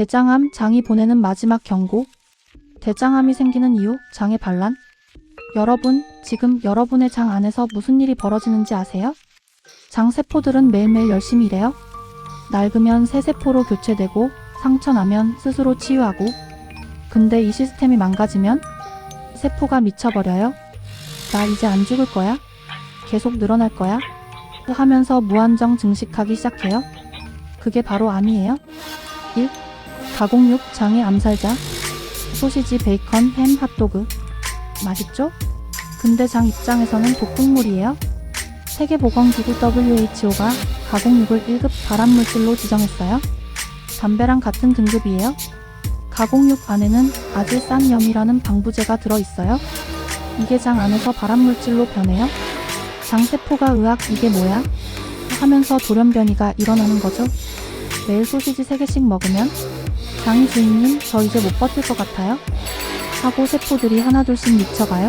대장암 장이 보내는 마지막 경고. 대장암이 생기는 이유, 장의 반란. 여러분, 지금 여러분의 장 안에서 무슨 일이 벌어지는지 아세요? 장 세포들은 매일매일 열심히 일해요. 낡으면 새 세포로 교체되고 상처 나면 스스로 치유하고 근데 이 시스템이 망가지면 세포가 미쳐버려요. 나 이제 안 죽을 거야. 계속 늘어날 거야. 하면서 무한정 증식하기 시작해요. 그게 바로 암이에요. 1. 가공육 장의 암살자. 소시지, 베이컨, 햄, 핫도그. 맛있죠? 근데 장 입장에서는 독극물이에요. 세계보건기구 WHO가 가공육을 1급 발암물질로 지정했어요. 담배랑 같은 등급이에요. 가공육 안에는 아질산염이라는 방부제가 들어있어요. 이게 장 안에서 발암물질로 변해요. 장세포가 의학 이게 뭐야? 하면서 돌연변이가 일어나는 거죠. 매일 소시지 3개씩 먹으면 장이 주인님 저 이제 못 버틸 것 같아요. 하고 세포들이 하나둘씩 미쳐가요.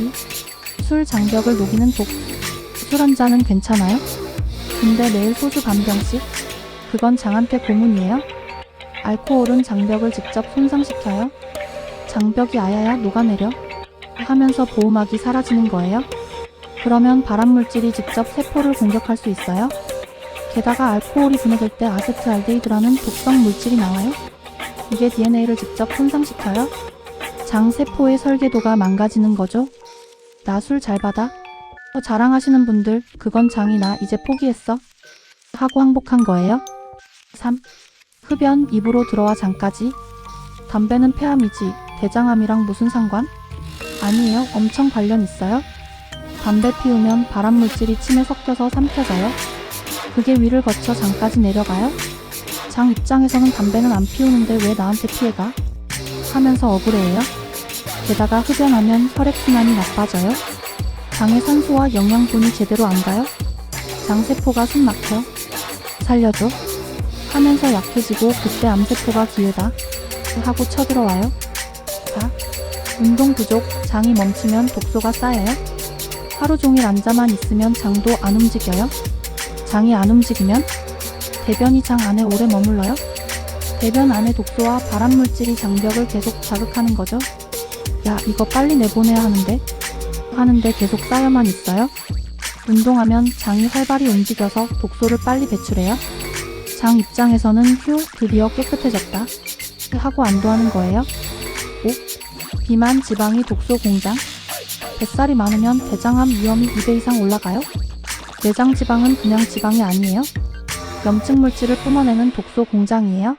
2. 술 장벽을 녹이는 독. 술 한 잔은 괜찮아요? 근데 매일 소주 반 병씩? 그건 장한테 고문이에요. 알코올은 장벽을 직접 손상시켜요. 장벽이 아야야 녹아내려. 하면서 보호막이 사라지는 거예요. 그러면 발암물질이 직접 세포를 공격할 수 있어요. 게다가 알코올이 분해될 때 아세트알데히드라는 독성 물질이 나와요. 이게 DNA를 직접 손상시켜요. 장 세포의 설계도가 망가지는 거죠. 나술 잘 받아. 어, 자랑하시는 분들, 그건 장이 나 이제 포기했어. 하고 항복한 거예요. 3. 흡연 입으로 들어와 장까지. 담배는 폐암이지, 대장암이랑 무슨 상관? 아니에요. 엄청 관련 있어요. 담배 피우면 발암물질이 침에 섞여서 삼켜져요. 그게 위를 거쳐 장까지 내려가요. 장 입장에서는 담배는 안 피우는데 왜 나한테 피해가? 하면서 억울해해요. 게다가 흡연하면 혈액순환이 나빠져요. 장의 산소와 영양분이 제대로 안 가요. 장세포가 숨 막혀. 살려줘. 하면서 약해지고 그때 암세포가 기회다. 하고 쳐들어와요. 4. 운동 부족, 장이 멈추면 독소가 쌓여요. 하루 종일 앉아만 있으면 장도 안 움직여요. 장이 안 움직이면 대변이 장 안에 오래 머물러요. 대변 안에 독소와 발암물질이 장벽을 계속 자극하는 거죠. 야, 이거 빨리 내보내야 하는데. 하는데 계속 쌓여만 있어요. 운동하면 장이 활발히 움직여서 독소를 빨리 배출해요. 장 입장에서는 휴, 드디어 깨끗해졌다. 하고 안도하는 거예요. 5. 비만 지방이 독소 공장. 뱃살이 많으면 대장암 위험이 2배 이상 올라가요. 내장 지방은 그냥 지방이 아니에요. 염증 물질을 뿜어내는 독소 공장이에요.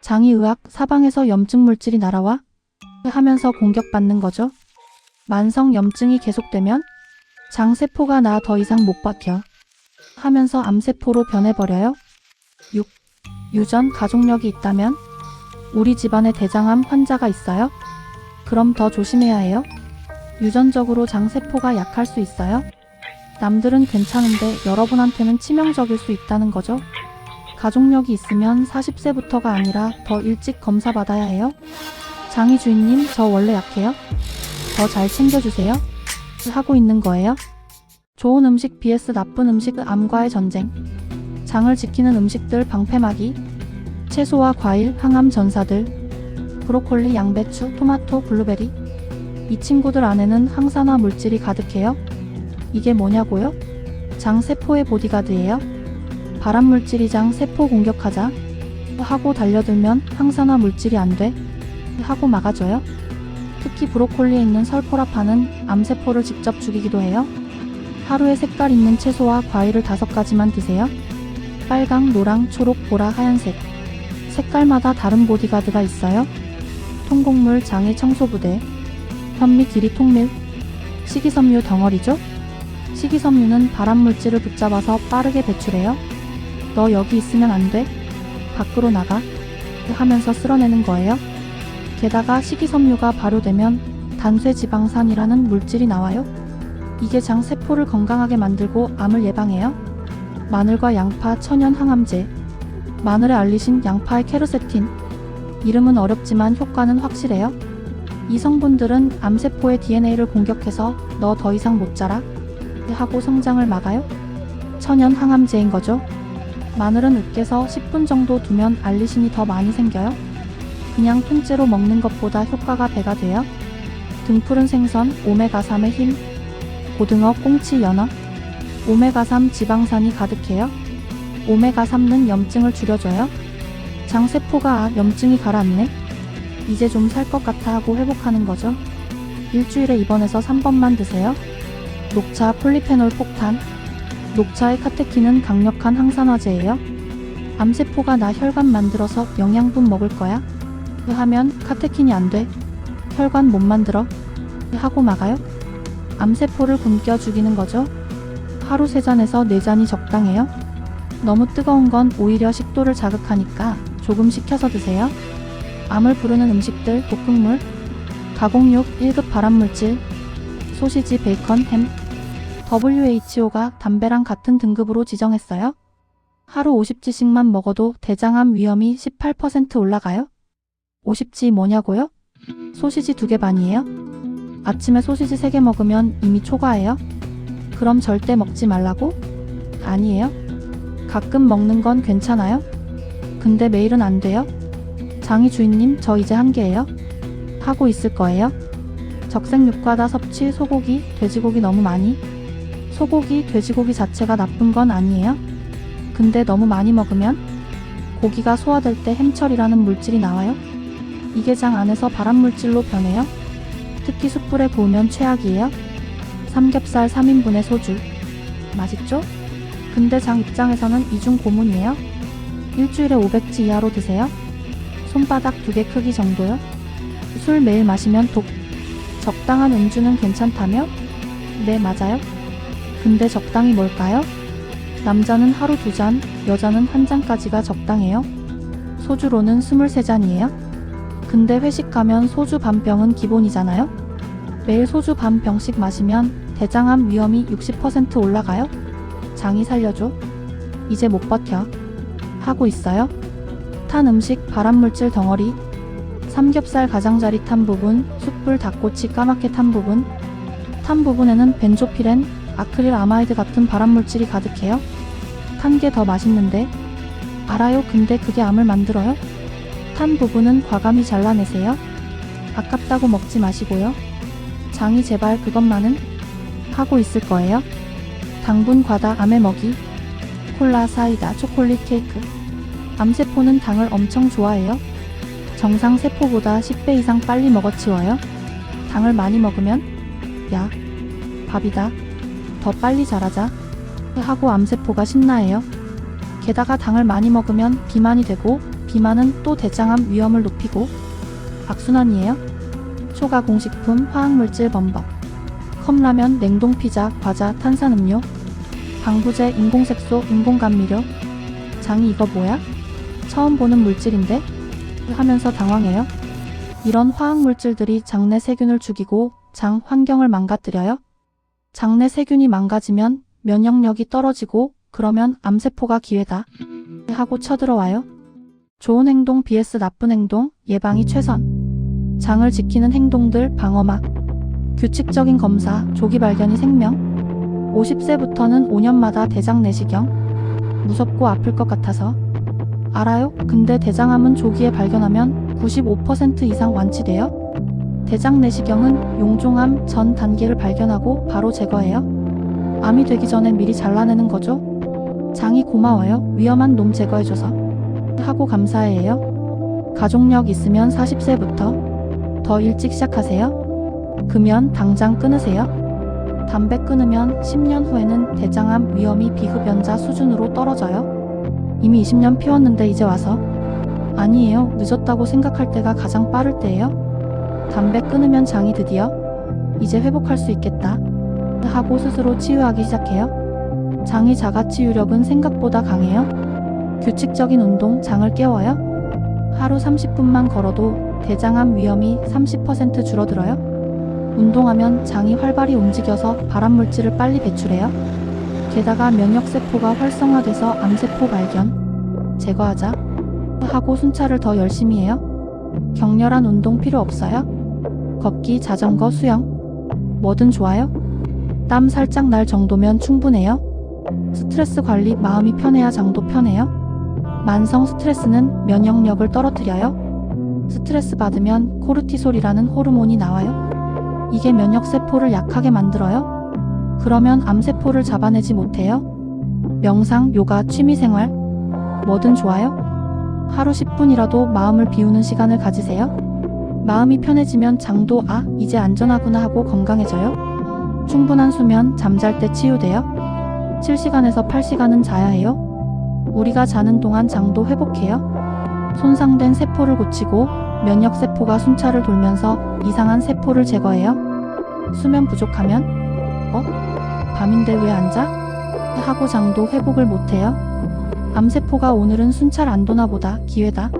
장이 의학 사방에서 염증 물질이 날아와 하면서 공격받는 거죠. 만성 염증이 계속되면 장세포가 나 더 이상 못 버텨 하면서 암세포로 변해버려요. 6. 유전 가족력이 있다면 우리 집안에 대장암 환자가 있어요? 그럼 더 조심해야 해요. 유전적으로 장세포가 약할 수 있어요. 남들은 괜찮은데 여러분한테는 치명적일 수 있다는 거죠. 가족력이 있으면 40세부터가 아니라 더 일찍 검사 받아야 해요. 장희 주인님, 저 원래 약해요. 더 잘 챙겨주세요. 하고 있는 거예요. 좋은 음식 vs 나쁜 음식 암과의 전쟁. 장을 지키는 음식들 방패막이. 채소와 과일, 항암 전사들. 브로콜리, 양배추, 토마토, 블루베리. 이 친구들 안에는 항산화 물질이 가득해요. 이게 뭐냐고요? 장 세포의 보디가드예요. 발암 물질이 장 세포 공격하자 하고 달려들면 항산화 물질이 안 돼. 하고 막아줘요. 특히 브로콜리에 있는 설포라파는 암세포를 직접 죽이기도 해요. 하루에 색깔 있는 채소와 과일을 다섯 가지만 드세요. 빨강, 노랑, 초록, 보라, 하얀색. 색깔마다 다른 보디가드가 있어요. 통곡물 장의 청소부대. 현미 길이 통밀. 식이섬유 덩어리죠? 식이섬유는 발암물질을 붙잡아서 빠르게 배출해요. 너 여기 있으면 안 돼. 밖으로 나가. 하면서 쓸어내는 거예요. 게다가 식이섬유가 발효되면 단쇄지방산이라는 물질이 나와요. 이게 장 세포를 건강하게 만들고 암을 예방해요. 마늘과 양파 천연 항암제. 마늘에 알리신 양파의 케르세틴. 이름은 어렵지만 효과는 확실해요. 이 성분들은 암세포의 DNA를 공격해서 너 더 이상 못 자라 하고 성장을 막아요. 천연 항암제인 거죠. 마늘은 으깨서 10분 정도 두면 알리신이 더 많이 생겨요. 그냥 통째로 먹는 것보다 효과가 배가 돼요. 등푸른 생선, 오메가3의 힘, 고등어, 꽁치, 연어, 오메가3 지방산이 가득해요. 오메가3는 염증을 줄여줘요. 장세포가 아, 염증이 가라앉네. 이제 좀 살 것 같아 하고 회복하는 거죠. 일주일에 입원해서 3번만 드세요. 녹차 폴리페놀 폭탄. 녹차의 카테킨은 강력한 항산화제예요. 암세포가 나 혈관 만들어서 영양분 먹을 거야. 하면 카테킨이 안 돼. 혈관 못 만들어. 하고 막아요. 암세포를 굶겨 죽이는 거죠. 하루 세 잔에서 네 잔이 적당해요. 너무 뜨거운 건 오히려 식도를 자극하니까 조금 식혀서 드세요. 암을 부르는 음식들, 볶음물, 가공육 1급 발암물질, 소시지, 베이컨, 햄, WHO가 담배랑 같은 등급으로 지정했어요. 하루 50지씩만 먹어도 대장암 위험이 18% 올라가요? 50지 뭐냐고요? 소시지 두 개 반이에요? 아침에 소시지 3개 먹으면 이미 초과해요? 그럼 절대 먹지 말라고? 아니에요. 가끔 먹는 건 괜찮아요? 근데 매일은 안 돼요? 장희 주인님, 저 이제 한계예요? 하고 있을 거예요? 적색육과다 섭취, 소고기, 돼지고기 너무 많이? 소고기, 돼지고기 자체가 나쁜 건 아니에요? 근데 너무 많이 먹으면? 고기가 소화될 때 햄철이라는 물질이 나와요? 이게 장 안에서 발암물질로 변해요? 특히 숯불에 구우면 최악이에요? 삼겹살 3인분의 소주. 맛있죠? 근데 장 입장에서는 이중 고문이에요? 일주일에 500지 이하로 드세요? 손바닥 두 개 크기 정도요? 술 매일 마시면 독. 적당한 음주는 괜찮다며? 네, 맞아요. 근데 적당히 뭘까요? 남자는 하루 두 잔, 여자는 한 잔까지가 적당해요. 소주로는 23잔이에요. 근데 회식 가면 소주 반 병은 기본이잖아요? 매일 소주 반 병씩 마시면 대장암 위험이 60% 올라가요? 장이 살려줘. 이제 못 버텨. 하고 있어요. 탄 음식, 발암물질 덩어리, 삼겹살 가장자리 탄 부분, 숯불 닭꼬치 까맣게 탄 부분, 탄 부분에는 벤조피렌, 아크릴 아마이드 같은 발암물질이 가득해요. 탄 게 더 맛있는데. 알아요. 근데 그게 암을 만들어요? 탄 부분은 과감히 잘라내세요. 아깝다고 먹지 마시고요. 장이 제발 그것만은 하고 있을 거예요. 당분 과다 암에 먹이. 콜라, 사이다, 초콜릿 케이크. 암세포는 당을 엄청 좋아해요. 정상 세포보다 10배 이상 빨리 먹어치워요. 당을 많이 먹으면 야, 밥이다. 더 빨리 자라자. 하고 암세포가 신나해요. 게다가 당을 많이 먹으면 비만이 되고 비만은 또 대장암 위험을 높이고 악순환이에요. 초가 공식품, 화학물질 범벅, 컵라면, 냉동피자, 과자, 탄산음료, 방부제, 인공색소, 인공감미료. 장이 이거 뭐야? 처음 보는 물질인데? 하면서 당황해요. 이런 화학물질들이 장내 세균을 죽이고 장 환경을 망가뜨려요. 장내 세균이 망가지면 면역력이 떨어지고 그러면 암세포가 기회다. 하고 쳐들어와요. 좋은 행동 vs 나쁜 행동, 예방이 최선. 장을 지키는 행동들 방어막. 규칙적인 검사, 조기 발견이 생명. 50세부터는 5년마다 대장 내시경. 무섭고 아플 것 같아서. 알아요? 근데 대장암은 조기에 발견하면 95% 이상 완치돼요. 대장 내시경은 용종암 전 단계를 발견하고 바로 제거해요. 암이 되기 전에 미리 잘라내는 거죠. 장이 고마워요. 위험한 놈 제거해줘서. 하고 감사해요. 가족력 있으면 40세부터 더 일찍 시작하세요. 금연 당장 끊으세요. 담배 끊으면 10년 후에는 대장암 위험이 비흡연자 수준으로 떨어져요. 이미 20년 피웠는데 이제 와서 아니에요. 늦었다고 생각할 때가 가장 빠를 때예요. 담배 끊으면 장이 드디어 이제 회복할 수 있겠다 하고 스스로 치유하기 시작해요. 장이 자가 치유력은 생각보다 강해요. 규칙적인 운동 장을 깨워요. 하루 30분만 걸어도 대장암 위험이 30% 줄어들어요. 운동하면 장이 활발히 움직여서 발암물질을 빨리 배출해요. 게다가 면역세포가 활성화돼서 암세포 발견, 제거하자 하고 순찰을 더 열심히 해요. 격렬한 운동 필요 없어요? 걷기, 자전거, 수영. 뭐든 좋아요? 땀 살짝 날 정도면 충분해요? 스트레스 관리 마음이 편해야 장도 편해요? 만성 스트레스는 면역력을 떨어뜨려요? 스트레스 받으면 코르티솔이라는 호르몬이 나와요? 이게 면역세포를 약하게 만들어요? 그러면 암세포를 잡아내지 못해요? 명상, 요가, 취미생활, 뭐든 좋아요? 하루 10분이라도 마음을 비우는 시간을 가지세요? 마음이 편해지면 장도 아, 이제 안전하구나 하고 건강해져요? 충분한 수면, 잠잘 때 치유돼요? 7시간에서 8시간은 자야 해요? 우리가 자는 동안 장도 회복해요? 손상된 세포를 고치고 면역세포가 순찰을 돌면서 이상한 세포를 제거해요? 수면 부족하면? 어? 밤인데 왜안 자? 하고 장도 회복을 못해요? 암세포가 오늘은 순찰 안 도나 보다 기회다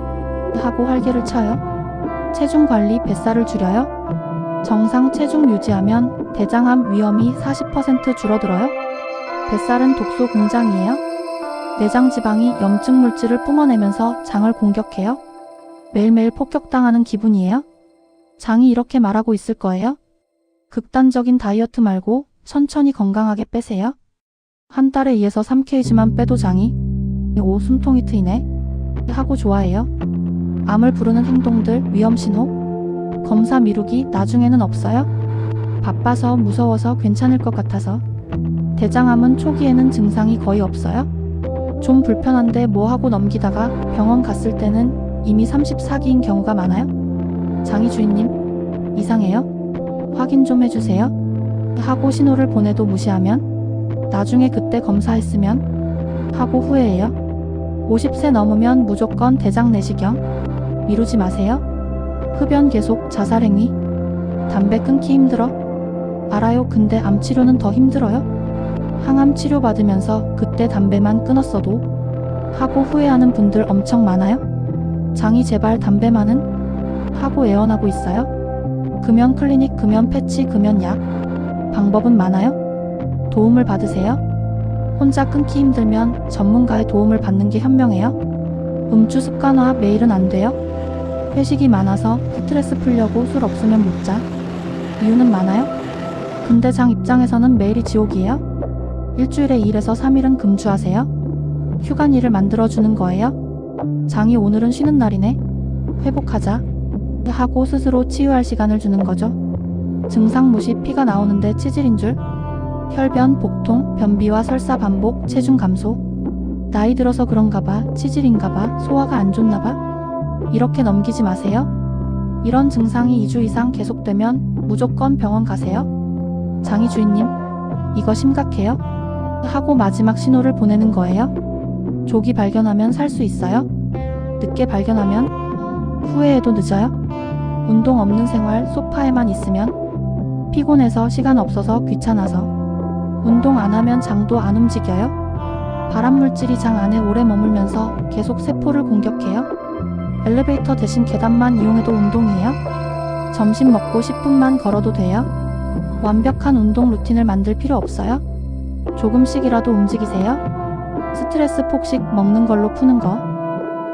하고 활개를 쳐요? 체중 관리 뱃살을 줄여요? 정상 체중 유지하면 대장암 위험이 40% 줄어들어요? 뱃살은 독소 공장이에요? 내장 지방이 염증 물질을 뿜어내면서 장을 공격해요? 매일매일 폭격당하는 기분이에요? 장이 이렇게 말하고 있을 거예요? 극단적인 다이어트 말고 천천히 건강하게 빼세요. 한 달에 2에서 3kg만 빼도 장이 오 숨통이 트이네 하고 좋아해요. 암을 부르는 행동들 위험 신호 검사 미루기 나중에는 없어요. 바빠서 무서워서 괜찮을 것 같아서 대장암은 초기에는 증상이 거의 없어요. 좀 불편한데 뭐 하고 넘기다가 병원 갔을 때는 이미 34기인 경우가 많아요. 장희 주인님, 이상해요? 확인 좀 해주세요. 하고 신호를 보내도 무시하면 나중에 그때 검사했으면 하고 후회해요. 50세 넘으면 무조건 대장 내시경 미루지 마세요. 흡연 계속 자살 행위 담배 끊기 힘들어? 알아요. 근데 암 치료는 더 힘들어요. 항암 치료 받으면서 그때 담배만 끊었어도 하고 후회하는 분들 엄청 많아요. 장이 제발 담배만은 하고 애원하고 있어요. 금연 클리닉, 금연 패치, 금연 약 방법은 많아요. 도움을 받으세요. 혼자 끊기 힘들면 전문가의 도움을 받는 게 현명해요. 음주 습관화 매일은 안 돼요. 회식이 많아서 스트레스 풀려고 술 없으면 못 자. 이유는 많아요. 근데 장 입장에서는 매일이 지옥이에요. 일주일에 2에서 3일은 금주하세요. 휴관일을 만들어주는 거예요. 장이 오늘은 쉬는 날이네. 회복하자. 하고 스스로 치유할 시간을 주는 거죠. 증상 무시 피가 나오는데 치질인 줄. 혈변, 복통, 변비와 설사 반복, 체중 감소. 나이 들어서 그런가 봐, 치질인가 봐, 소화가 안 좋나 봐. 이렇게 넘기지 마세요. 이런 증상이 2주 이상 계속되면 무조건 병원 가세요. 장희 주인님, 이거 심각해요? 하고 마지막 신호를 보내는 거예요. 조기 발견하면 살 수 있어요? 늦게 발견하면 후회해도 늦어요? 운동 없는 생활 소파에만 있으면 피곤해서 시간 없어서 귀찮아서 운동 안 하면 장도 안 움직여요? 발암 물질이 장 안에 오래 머물면서 계속 세포를 공격해요? 엘리베이터 대신 계단만 이용해도 운동이에요? 점심 먹고 10분만 걸어도 돼요? 완벽한 운동 루틴을 만들 필요 없어요? 조금씩이라도 움직이세요? 스트레스 폭식 먹는 걸로 푸는 거.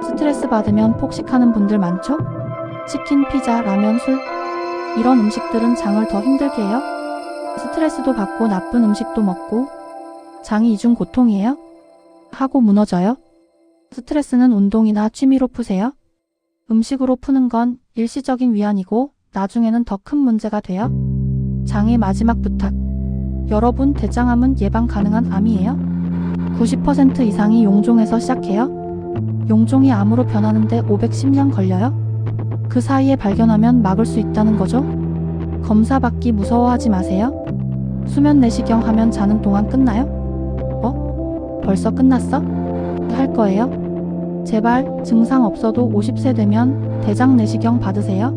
스트레스 받으면 폭식하는 분들 많죠? 치킨, 피자, 라면, 술. 이런 음식들은 장을 더 힘들게 해요? 스트레스도 받고 나쁜 음식도 먹고 장이 이중 고통이에요? 하고 무너져요? 스트레스는 운동이나 취미로 푸세요? 음식으로 푸는 건 일시적인 위안이고 나중에는 더 큰 문제가 돼요? 장의 마지막 부탁. 여러분 대장암은 예방 가능한 암이에요? 90% 이상이 용종에서 시작해요? 용종이 암으로 변하는데 510년 걸려요? 그 사이에 발견하면 막을 수 있다는 거죠? 검사 받기 무서워하지 마세요. 수면 내시경 하면 자는 동안 끝나요? 어? 벌써 끝났어? 할 거예요? 제발 증상 없어도 50세 되면 대장 내시경 받으세요.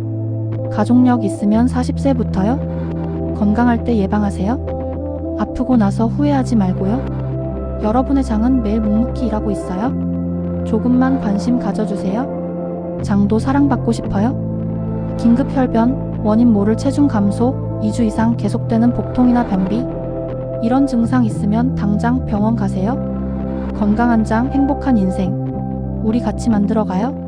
가족력 있으면 40세부터요. 건강할 때 예방하세요. 아프고 나서 후회하지 말고요. 여러분의 장은 매일 묵묵히 일하고 있어요. 조금만 관심 가져주세요. 장도 사랑받고 싶어요? 긴급 혈변, 원인 모를 체중 감소, 2주 이상 계속되는 복통이나 변비. 이런 증상 있으면 당장 병원 가세요. 건강한 장, 행복한 인생. 우리 같이 만들어가요.